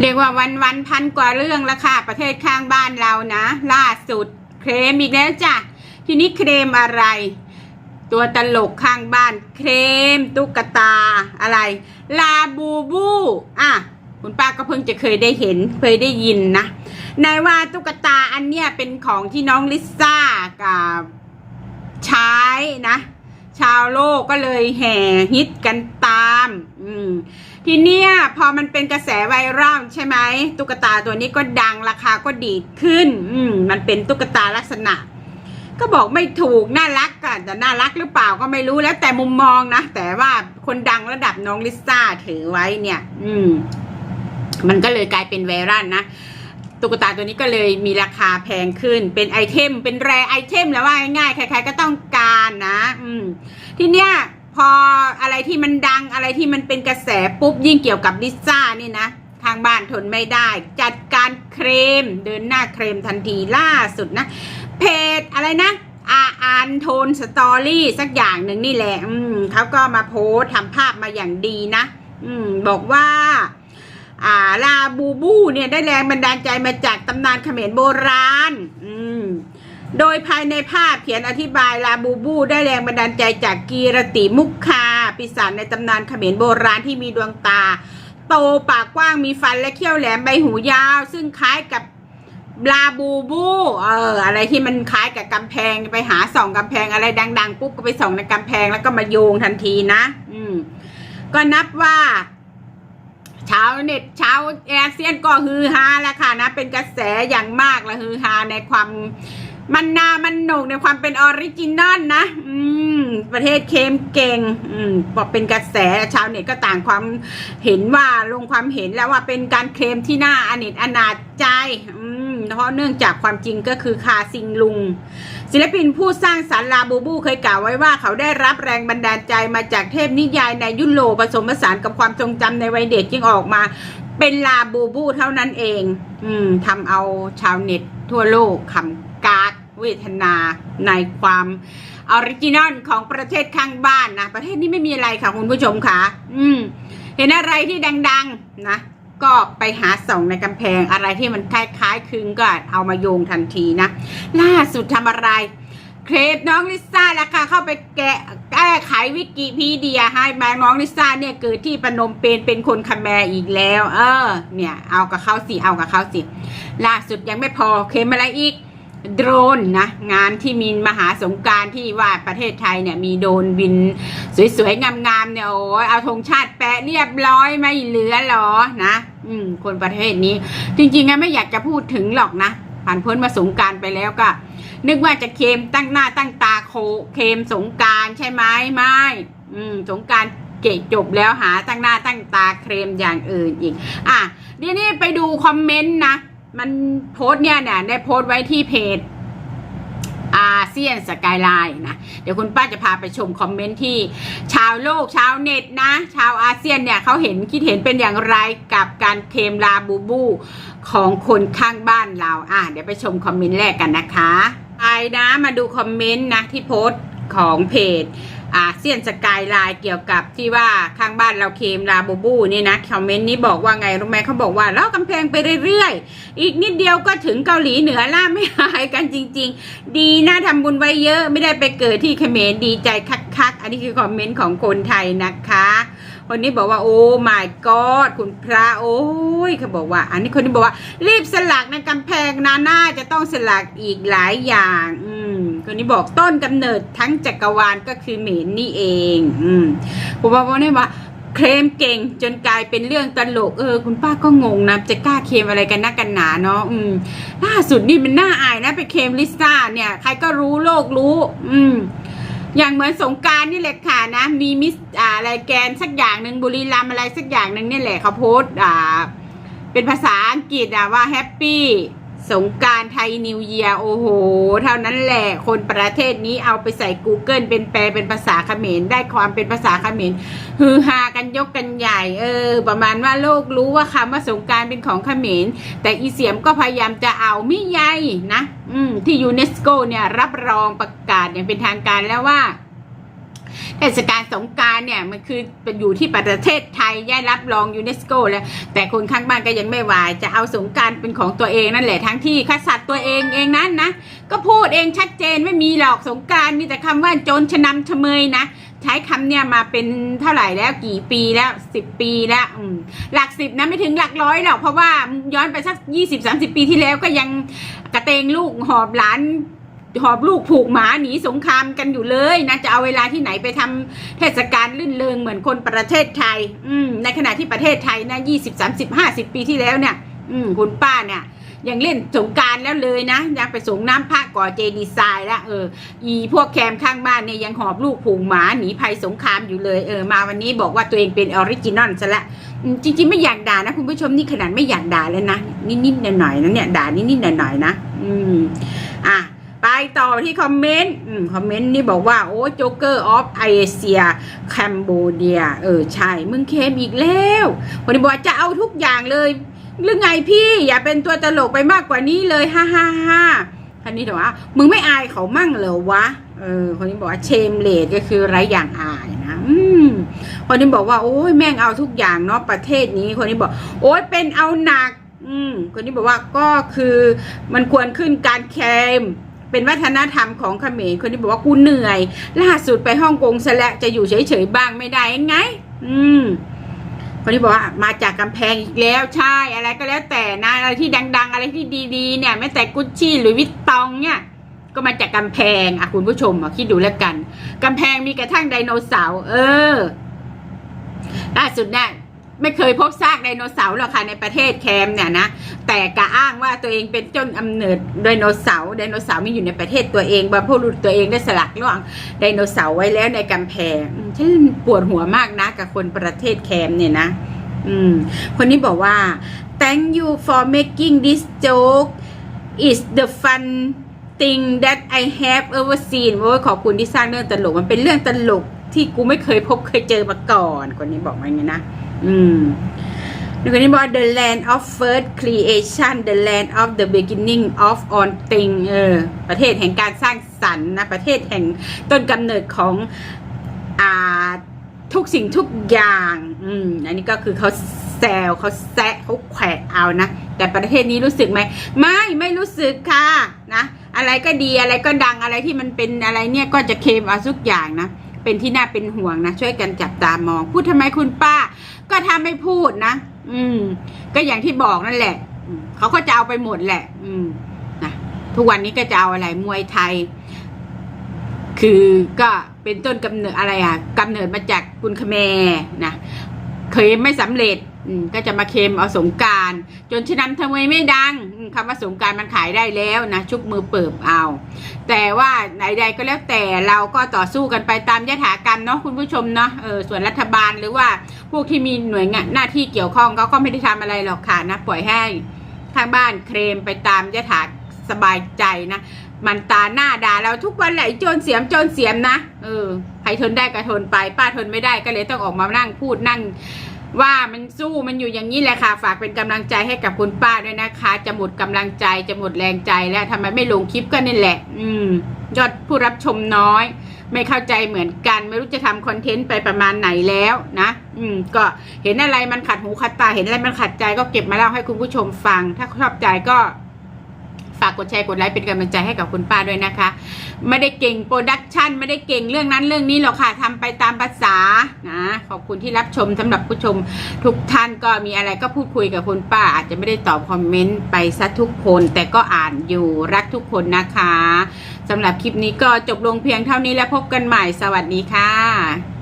เรียกว่าวันวันพันกว่าเรื่องละค่ะ ประเทศข้างบ้านเรานะ ล่าสุดเครมอีกแล้วจ้ะ ทีนี้เครมอะไร ตัวตลกข้างบ้านเครมตุ๊กตาอะไร ลาบูบูอะคุณป้าก็เพิ่งจะเคยได้เห็นเคยได้ยินนะในว่าตุ๊กตาอันเนี้ยเป็นของที่น้องลิซ่ากับใช้นะ ชาวโลกก็เลยแห่ฮิตกันตาม อืม ทีเนี้ยพอมันเป็นกระแสไวรัลใช่ไหมตุ๊กตาตัวนี้ก็ดังราคาก็ดีขึ้น อืมมันเป็นตุ๊กตาลักษณะ ก็บอกไม่ถูกน่ารักอะแต่น่ารักหรือเปล่าก็ไม่รู้แล้วแต่มุมมองนะแต่ว่าคนดังระดับน้องลิซ่าถือไว้เนี่ย อืม มันก็เลยกลายเป็นไวรัลนะตุ๊กตาตัวนี้ก็เลยมีราคาแพงขึ้น เป็นไอเทม เป็นแรไอเทมแล้วว่าง่ายๆใครๆก็ต้องการนะ อืม ทีเนี้ย พออะไรที่มันดังอะไรที่มันเป็นกระแสปุ๊บยิ่งเกี่ยวกับลิซ่านี่นะ ทางบ้านทนไม่ได้ จัดการเครมเดินหน้าเครมทันทีล่าสุดนะ เพจอะไรนะอาอานโทนสตอรี่สักอย่างหนึ่งนี่แหละ อืมเขาก็มาโพสทำภาพมาอย่างดีนะ อืม บอกว่า อ่าลาบูบูเนี่ยได้แรงบันดาลใจมาจากตำนานเขมรโบราณ อืม โดยภายในภาพเขียนอธิบายลาบูบูได้แรงบันดาลใจจากกีรติมุขคาปีศาจในตำนานเขมรโบราณที่มีดวงตา โตปากกว้างมีฟันและเขี้ยวแหลมใบหูยาว ซึ่งคล้ายกับลาบูบูเอออะไรที่มันคล้ายกับกำแพงไปหาส่องกำแพงอะไรดัง ๆ ปุ๊บก็ไปส่องในกำแพงแล้วก็มาโยงทันทีนะ อืม ก็นับว่าชาวเน็ตชาวอเซียนก็ฮือฮาแล้วค่ะนะ เป็นกระแสอย่างมากและฮือฮาในความ มันนามันโหนกในความเป็นออริจินอลนะ อืม ประเทศเคมเก่ง อืมบอกเป็นกระแสชาวเน็ตก็ต่างความเห็นว่าลงความเห็นแล้วว่าเป็นการเคลมที่น่าอเนจอนาจใจ อืม เพราะเนื่องจากความจริงก็คือคาซิงลุง ศิลปินผู้สร้างสรรลาบูบูเคยกล่าวไว้ว่าเขาได้รับแรงบันดาลใจมาจากเทพนิยายในยุโรปผสมผสานกับความทรงจำในวัยเด็กจึงออกมาเป็นลาบูบูเท่านั้นเอง อืมทำเอาชาวเน็ตทั่วโลกขำกาก เวทนาในความออริจินอลของประเทศข้างบ้านนะ ประเทศนี้ไม่มีอะไรค่ะคุณผู้ชมค่ะอืม เห็นอะไรที่ดัง ๆนะ ก็ไปหาส่องในกำแพงอะไรที่มันคล้ายๆคลึงก็เอามาโยงทันทีนะ ล่าสุดทำอะไรเครปน้องลิซ่าแล้วค่ะเข้าไปแกะแก้ไขวิกิพีเดียให้มาน้องลิซ่าเนี่ยเกิดที่ปนมเปญเป็นคนคาแมร์อีกแล้ว เออ เนี่ย เอากับเขาสิเอากับเขาสิล่าสุดยังไม่พอเคลมอะไรอีก โดรนนะงานที่มีมหาสงการที่ว่าประเทศไทยเนี่ยมีโดรนบิน สวยๆ งามๆเนี่ยโอ้ยเอาธงชาติแปะเรียบร้อยไม่เหลือหรอนะอืมคนประเทศนี้ จริงๆอะไม่อยากจะพูดถึงหรอกนะ ผ่านพ้นมาสงการไปแล้วก็ นึกว่าจะเคมตั้งหน้าตั้งตาโคเคมสงการใช่ไหมไม่อืมสงการเกะจบแล้วหาตั้งหน้าตั้งตาเคลมอย่างอื่นอีก อะเดี๋ยวนี้ไปดูคอมเมนต์นะ มันโพสเนี่ยเนี่ยได้โพสไว้ที่เพจอาเซียนสกายไลน์นะ เดี๋ยวคุณป้าจะพาไปชมคอมเมนต์ที่ ชาวโลกชาวเน็ตนะ ชาวอาเซียนเนี่ยเขาเห็นคิดเห็นเป็นอย่างไรกับการเคมลาบูบูของคนข้างบ้านเราอะเดี๋ยวไปชมคอมเมนต์แรกกันนะคะ ไปนะมาดูคอมเมนต์นะที่โพสของเพจ อาเซียนสกายไลน์เกี่ยวกับที่ว่าข้างบ้านเราเคมลาบูบูนี่นะคอมเมนต์นี้บอกว่าไงรู้ไหมเขาบอกว่าเล้อกำแพงไปเรื่อยๆ อีกนิดเดียวก็ถึงเกาหลีเหนือล่าไม่หายกันจริง ๆ ดีนะทำบุญไว้เยอะไม่ได้ไปเกิดที่เขมรดีใจคักๆ อันนี้คือคอมเมนต์ของคนไทยนะคะคนนี้บอกว่าโอ้ my god คุณพระโอ้ยเขาบอกว่า อันนี้คนนี้บอกว่า รีบสลักในกำแพงนาน่าจะต้องสลักอีกหลายอย่าง อืมคนนี้บอกต้นกำเนิดทั้งจักรวาลก็คือเหมนนี่เอง อืมผมบอกว่าเนี่ยว่าเคลมเก่งจนกลายเป็นเรื่องตลกเออ คุณป้าก็งงนะจะกล้าเคลมอะไรกันนักกันหนาเนาะอืมล่าสุดนี่มันน่าอายนะไปเคลมลิซ่าเนี่ย ใครก็รู้โลกรู้ อืมอย่างเหมือนสงการนี่แหละค่ะนะ มีมิสอะไรแกนสักอย่างหนึ่งบุรีรัมอะไรสักอย่างหนึ่งนี่แหละเขาโพสต์อ่า เป็นภาษาอังกฤษอะว่าแฮปปี้ สงการไทยนิวเยียโอ้โห เท่านั้นแหละ คนประเทศนี้เอาไปใส่ Google เป็นแปลเป็นภาษาเขมรได้ความเป็นภาษาเขมรฮือฮากันยกกันใหญ่ เออ ประมาณว่าโลกรู้ว่าคำว่าสงการเป็นของเขมรแต่อีเสียมก็พยายามจะเอาไม่ใยนะ อืมที่ยูเนสโกเนี่ยรับรองประกาศอย่างเป็นทางการแล้วว่า เทศกาลสงการเนี่ยมันคือเป็นอยู่ที่ประเทศไทยได้รับรองยูเนสโกแล้ว แต่คนข้างบ้านก็ยังไม่วายจะเอาสงการเป็นของตัวเองนั่นแหละทั้งที่ขสัตว์ตัวเองเองนั้นนะก็พูดเองชัดเจนไม่มีหรอกสงการมีแต่คำว่าโจรชะนำชะเมยนะใช้คำเนี่ยมาเป็นเท่าไหร่แล้วกี่ปีแล้วสิบปีแล้วหลักสิบนะไม่ถึงหลักร้อยหรอกเพราะว่าย้อนไปสักยี่สิบสามสิบปีที่แล้วก็ยังกระเตงลูกหอบหลาน หอบลูกผูกหมาหนีสงครามกันอยู่เลยนะจะเอาเวลาที่ไหนไปทำเทศกาลลื่นเริงเหมือนคนประเทศไทย อืมในขณะที่ประเทศไทยนะยี่สิบสามสิบห้าสิบปีที่แล้วเนี่ย อืมคุณป้าเนี่ยยังเล่นสงการแล้วเลยนะยังไปสงน้ำพระก่อเจดีย์ทรายละเออ อีพวกแคมข้างบ้านเนี่ยยังหอบลูกผูกหมาหนีภัยสงครามอยู่เลยเออมาวันนี้บอกว่าตัวเองเป็นออริจินอลซะละจริงๆไม่อยากด่านะคุณผู้ชมนี่ขนาดไม่อยากด่าเลยนะนิดๆหน่อยๆนะเนี่ยด่านิดๆหน่อยๆนะ อืมอะ ไปต่อที่คอมเมนต์คอมเมนต์นี่บอกว่า โอ้โจ๊กเกอร์ออฟไอเซียแคมโบเดีย เออ ใช่ มึงเคมอีกแล้วคนนี้บอกว่าจะเอาทุกอย่างเลย หรือไงพี่ อย่าเป็นตัวตลกไปมากกว่านี้เลยฮ่าฮ่าฮ่าคนนี้บอกว่า มึงไม่อายเขามั่งเหรอวะ เออ คนนี้บอกว่าเชมเลดก็คือไรอย่างอายนะอืมคนนี้บอกว่า โอ้ยแม่งเอาทุกอย่างเนาะประเทศนี้ คนนี้บอก โอ้ยเป็นเอาหนัก อืม คนนี้บอกว่าก็คือมันควรขึ้นการเคม เป็นวัฒนธรรมของเขมรคนนี้บอกว่ากูเหนื่อย ล่าสุดไปฮ่องกงซะแล้วจะอยู่เฉยๆบ้างไม่ได้ไง อืมคนที่บอกว่ามาจากกำแพงอีกแล้วใช่อะไรก็แล้วแต่นะอะไรที่ดัง ๆ อะไรที่ดีๆ เนี่ยแม้แต่กุชชี่หรือวิตตองเนี่ย ก็มาจากกำแพงอะคุณผู้ชมอะคิดดูแล้วกันกำแพงมีกระทั่งไดโนเสาร์เออล่าสุดเนี่ย ไม่เคยพบซากไดโนเสาร์หรอกค่ะในประเทศแคมเนี่ยนะแต่กะอ้างว่าตัวเองเป็นต้นอำเนิดไดโนเสาร์ไดโนเสาร์มีอยู่ในประเทศตัวเองบรรพบุรุษตัวเองได้สลักล่วงไดโนเสาร์ไว้แล้วในกำแพงฉันปวดหัวมากนะกับคนประเทศแคมเนี่ยนะ อืม คนนี้บอกว่า thank you for making this joke is the fun thing that I have ever seen โอ้ยขอบคุณที่สร้างเรื่องตลก มันเป็นเรื่องตลกที่กูไม่เคยพบเคยเจอมาก่อน คนนี้บอกมาอย่างนี้นะ อืมคนนี้บอก the land of first creation the land of the beginning of all thing เออ ประเทศแห่งการสร้างสรรค์นะ ประเทศแห่งต้นกำเนิดของ อ่า ทุกสิ่งทุกอย่าง อืม อันนี้ก็คือเขาแซวเขาแซะเขาแขวะเอานะ แต่ประเทศนี้รู้สึกไหม ไม่ไม่รู้สึกค่ะ นะ อะไรก็ดีอะไรก็ดังอะไรที่มันเป็นอะไรเนี่ยก็จะเคมเอาทุกอย่างนะ เป็นที่น่าเป็นห่วงนะ ช่วยกันจับตามอง พูดทำไมคุณป้า ก็ถ้าไม่พูดนะอืม ก็อย่างที่บอกนั่นแหละเขาก็จะเอาไปหมดแหละ อืมนะทุกวันนี้ก็จะเอาอะไรมวยไทย คือก็เป็นต้นกำเนิดอะไรอะกำเนิดมาจากคุณคแมนะเคยไม่สำเร็จอืมก็จะมาเคลมเอาสงการ จนชนะทำไมไม่ดัง คำว่าสงการมันขายได้แล้วนะชุบมือเปิบเอา แต่ว่าไหนใดก็แล้วแต่เราก็ต่อสู้กันไปตามยถากรรมเนาะคุณผู้ชมเนาะเออส่วนรัฐบาลหรือว่าพวกที่มีหน่วยงานหน้าที่เกี่ยวข้องเขาก็ไม่ได้ทำอะไรหรอกค่ะนะปล่อยให้ทางบ้านเคลมไปตามยถาสบายใจนะมันตาหน้าด่าเราทุกวันแหละโจรเสียมโจรเสียมนะเออใครทนได้ก็ทนไป ป้าทนไม่ได้ก็เลยต้องออกมานั่งพูดนั่ง ว่ามันสู้มันอยู่อย่างนี้แหละค่ะ ฝากเป็นกำลังใจให้กับคุณป้าด้วยนะคะ จะหมดกำลังใจจะหมดแรงใจแล้วทำไมไม่ลงคลิปก็นี่แหละ อืม ยอดผู้รับชมน้อย ไม่เข้าใจเหมือนกัน ไม่รู้จะทำคอนเทนต์ไปประมาณไหนแล้วนะ อืม ก็เห็นอะไรมันขัดหูขัดตาเห็นอะไรมันขัดใจก็เก็บมาเล่าให้คุณผู้ชมฟัง ถ้าชอบใจก็ ฝากกดแชร์กดไลค์เป็นกำลังใจให้กับคุณป้าด้วยนะคะ ไม่ได้เก่งโปรดักชันไม่ได้เก่งเรื่องนั้นเรื่องนี้หรอกค่ะทำไปตามภาษานะขอบคุณที่รับชมสำหรับผู้ชมทุกท่านก็มีอะไรก็พูดคุยกับคุณป้า อาจจะไม่ได้ตอบคอมเมนต์ไปซะทุกคน แต่ก็อ่านอยู่รักทุกคนนะคะสำหรับคลิปนี้ก็จบลงเพียงเท่านี้แล้วพบกันใหม่สวัสดีค่ะ